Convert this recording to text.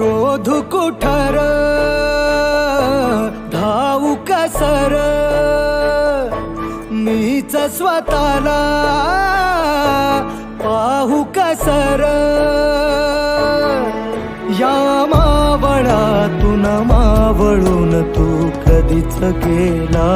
शोधू कुठर? धावू कसर मीच स्वतःला पाहू कसर या मावळातून मावळून तू कधीच गेला